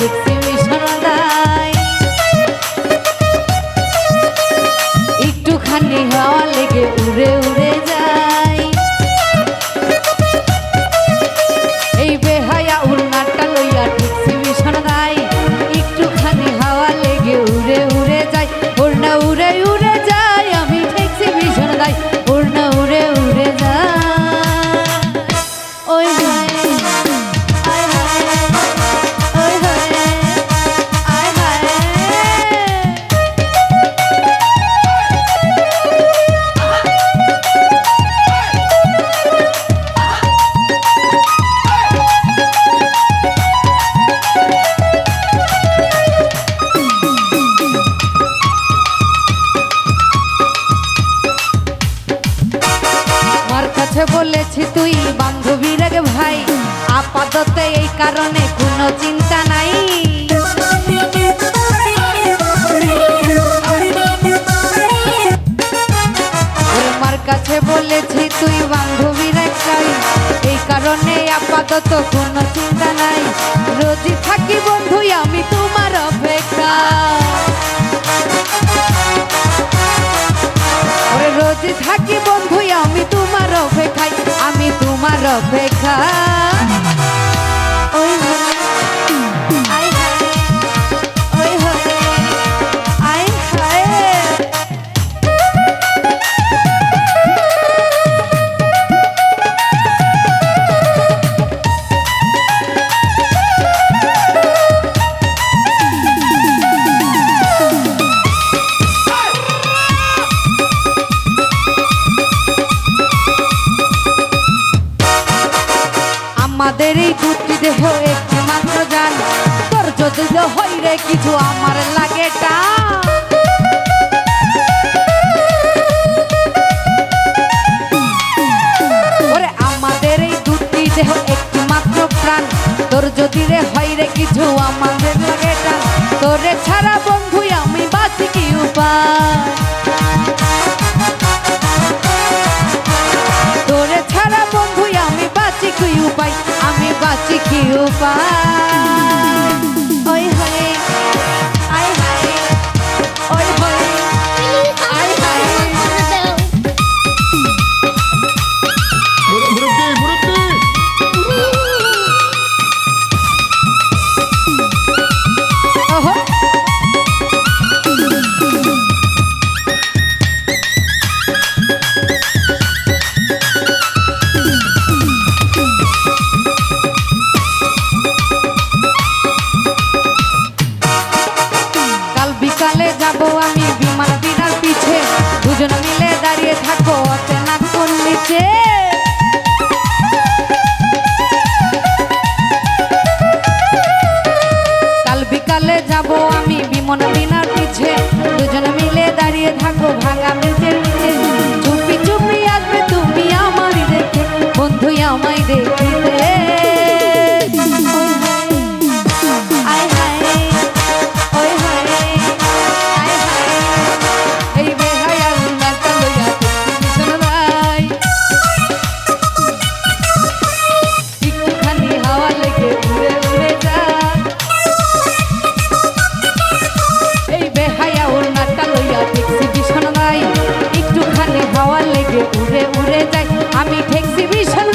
Dixie বলেছি তুই বান্ধবীর ভাই। আপাতত এই কারণে কোনো চিন্তা নাই। কাছে বলেছি তুই বান্ধবীর একটাই এই কারণে আপাতত কোনো চিন্তা নাই। রোজই থাকি বন্ধু, আমি তোমার অপেক্ষা। এই দুটি দেহ একটি মাত্র জান তোর যদি হয় রে কিছু আমার লাগে টান। আমাদের এই দুটি দেহ একটি মাত্র প্রাণ। তোর যদি রে হয় রে কিছু আমাদের লাগে টান তোরে ছাড়া বন্ধু আমি বাঁচি কি উপায়? কি উপায় কাল বিকালে যাব আমি বিমন বিনা happy exhibition.